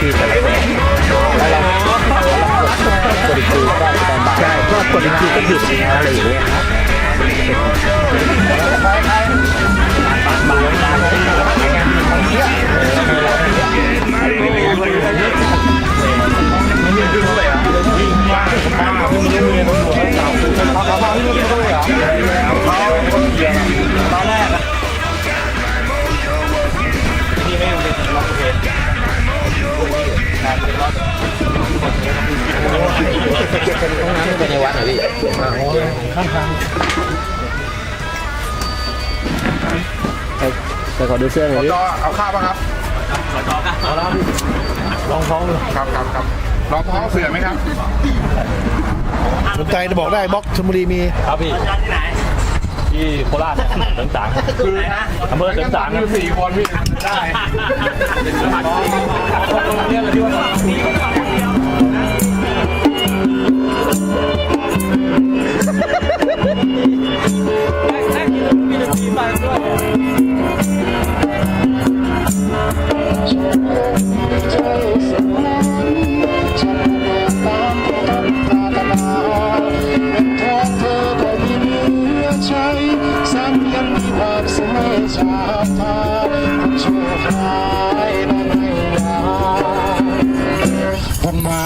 ทีแต่ละคนแล้วเรากดอีกทีก็ตอนบ่ายใช่ก็กดอีกทีก็หยุดอะไรอย่างเงี้ย ห้องน้ำไม่เป็นในวัดเหรอพี่ข้างทางไปขอดูเสื้อหน่อยดิก็เอาข้าวป่ะครับลองท้องครับครับครับลองท้องเสือไหมครับสนใจจะบอกได้บล็อกชลบุรีมีครับพี่ที่โคราชเสริมสางอำเภอเสริมสางคือสี่คนพี่ได้ผมมาบ้านสี่คนสี่คนชะ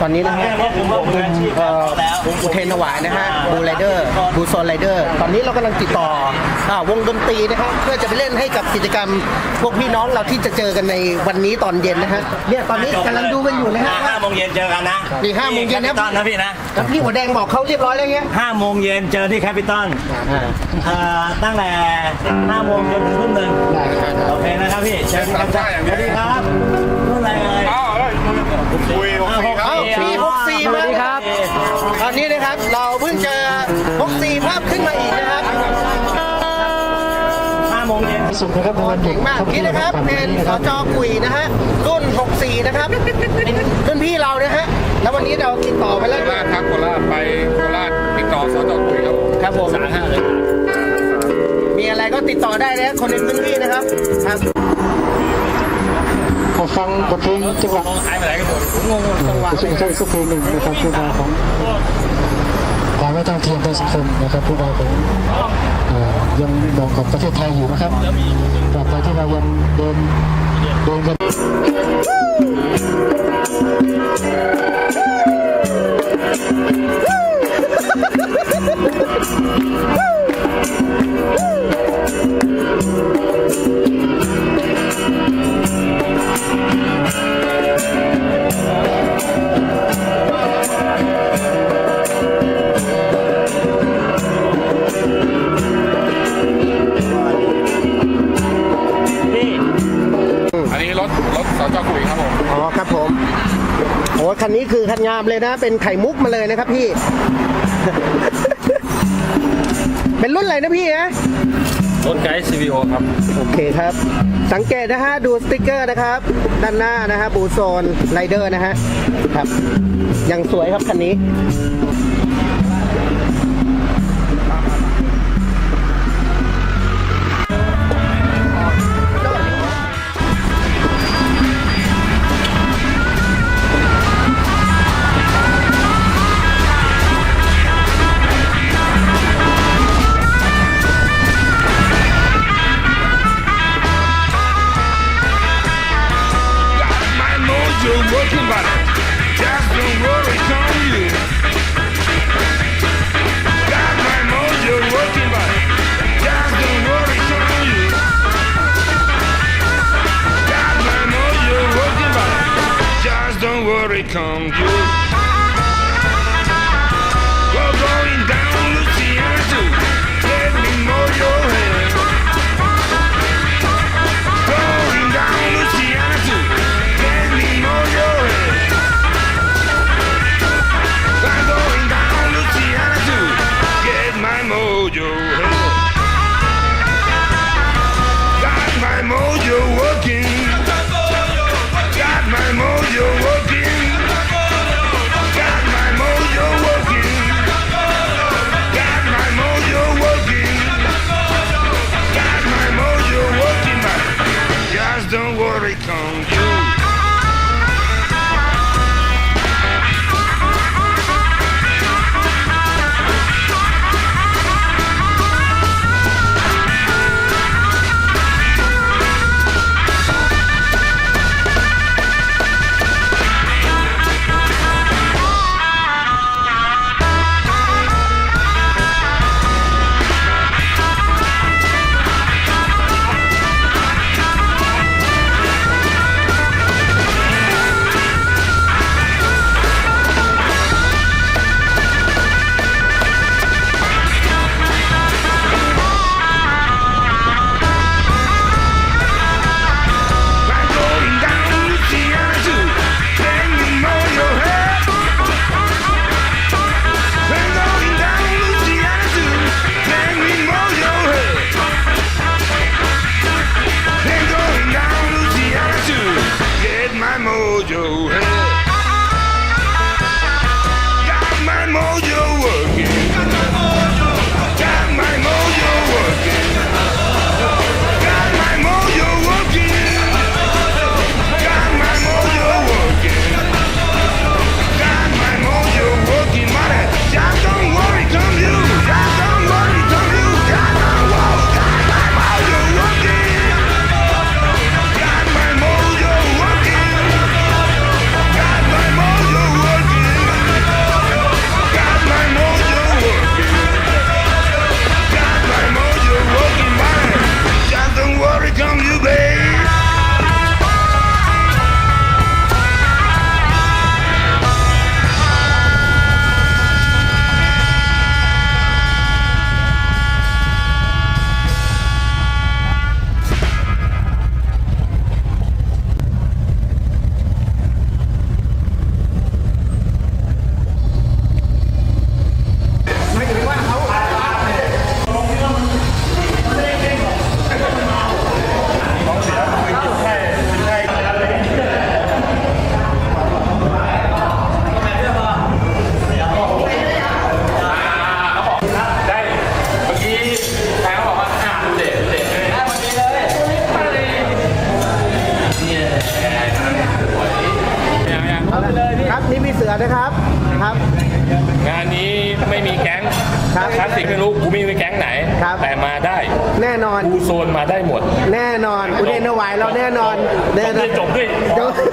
ตอนนี้นะฮะเอ่ออุเทนถวายนะฮะบูไรเดอร์บูโซนไรเดอร์ตอนนี้เรากำลังติดต่ออ่าวงดนตรีนะครับเพื่อจะไปเล่นให้กับกิจกรรมพวกพี่น้องเราที่จะเจอกันในวันนี้ตอนเย็นนะฮะเนี่ยตอนนี้กำลังดูกันอยู่นะฮะห้าโมงเย็นเจอกันนะนี่ห้าโมงเย็นนะแคปิตอลนะพี่นะแล้วพี่หัวแดงบอกเขาเรียบร้อยแล้วเงี้ยห้าโมงเย็นเจอที่แคปิตอลอ่าเอ่อตั้งแต่ห้าโมงจนถึงทุ่มหนึ่งโอเคนะครับพี่เจอที่แคปิตอล สุขนะครับในวันเด็เก่กงมากนี่นะครับเป็นสจกุยนะฮะรุ่น 64 นะครับเป็นรุ่นพี่เรานะฮะแล้ววันนี้เราติดต่อไปแล้วโคราชครับโคราชไปโคราชติดต่อสจคุยครับผมครับผมมีอะไรก็ติดต่อได้นะคนในพื้นที่นะครับครับขอฟังบทเพลงจังหวะหายไปไหนกันหมดสุขใจสักเพลงหนึ่งนะครับผู้มาของ ความไม่ต้องเทียมทางสังคมนะครับพวกเราของเอ่อยังบอกกับประเทศไทยอยู่นะครับตราบไปที่เรายังเดินเดินกันอั เลยนะ เป็นไข่มุกมาเลยนะครับพี่ เป็นรุ่นอะไรนะพี่นะรถไกด์ CVO ครับ โอเคครับ สังเกตนะฮะ ดูสติกเกอร์นะครับ ด้านหน้านะฮะบูโซนไรเดอร์นะฮะ ครับ ยังสวยครับคันนี้ you. ไม่มีแก๊งครับคลาสสิกไม่รู้กูไม่มีแก๊งไหน ครับ แต่มาได้แน่นอน กูโซนมาได้หมดแน่นอนอุเทนถวายเราแน่นอนแน่นอน จบด้วยเดี๋ยวคื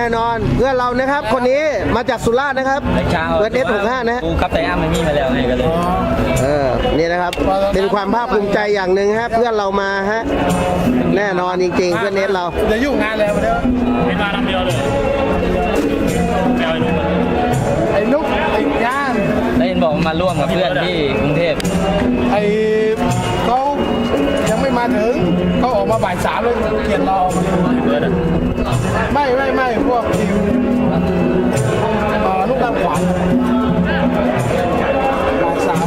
น่นอนเพื่อนเรานะครับคนนี้มาจากสุราษฎร์นะครับเช้าเวทเอสหกห้านะฮะกูครับแต่อ้ามันมีมาแล้วไงก็เลยเออนี่นะครับเป็นความภาคภูมิใจอย่างหนึ่งฮะเพื่อนเรามาฮะแน่นอนจริงๆเพื่อนเนสเราจะยุ่งงานเลยมาเด้อเป็นมาทำเดียวเลยไม่เอาไอ้นุ่มไอ้นุ๊กไอ้ย่านแล้วเห็นบอกมาร่วมกับเพื่อนที่กรุงเทพไอ้เขายังไม่มาถึง เขาออกมาบ่ายสามเลยเกียรรอเบิร์ดอไม่ไม่ไม่พวกทีมเอ่อลูกน้งขวานบ่ายสาม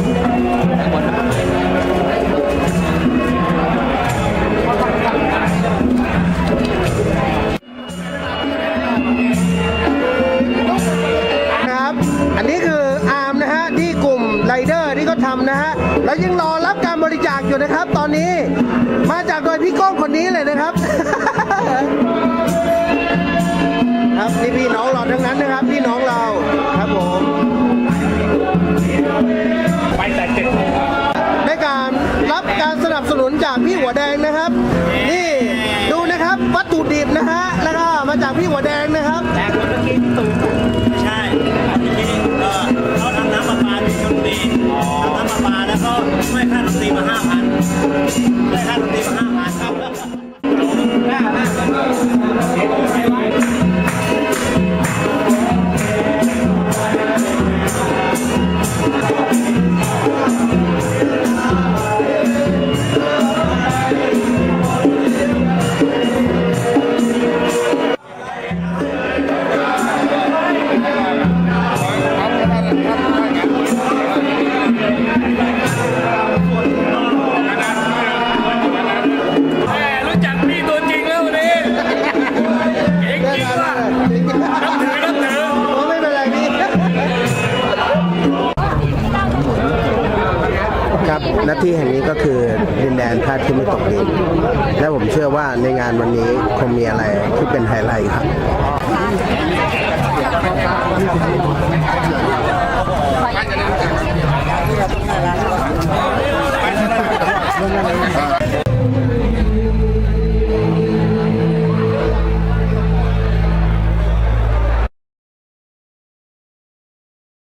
ก้องคนนี้เลยนะครับ ครับนี่พี่น้องเราทั้งนั้นนะครับ พี่น้องเราครับผมไปแต่เจ็ดในการรับการสนับสนุนจากพี่หัวแดงนะครับ นี่ดูนะครับวัตถุดิบนะฮะแล้วก็มาจากพี่หัวแดงนะครับแตกคนเมื่อกี้ที่ตู่ไม่ใช่จริงๆก็เขาทำน้ำประปาที่ชลบุรีทำน้ำประปาแล้วก็ไม่ค่าดนตรีมาห้าพันได้ค่าดนตรีมาห้าพันครับ แณที่แห่งนี้ก็คือดินแดนพระที่ไม่ตกดิน และผมเชื่อว่าในงานวันนี้คงมีอะไรที่เป็นไฮไลท์ครับไป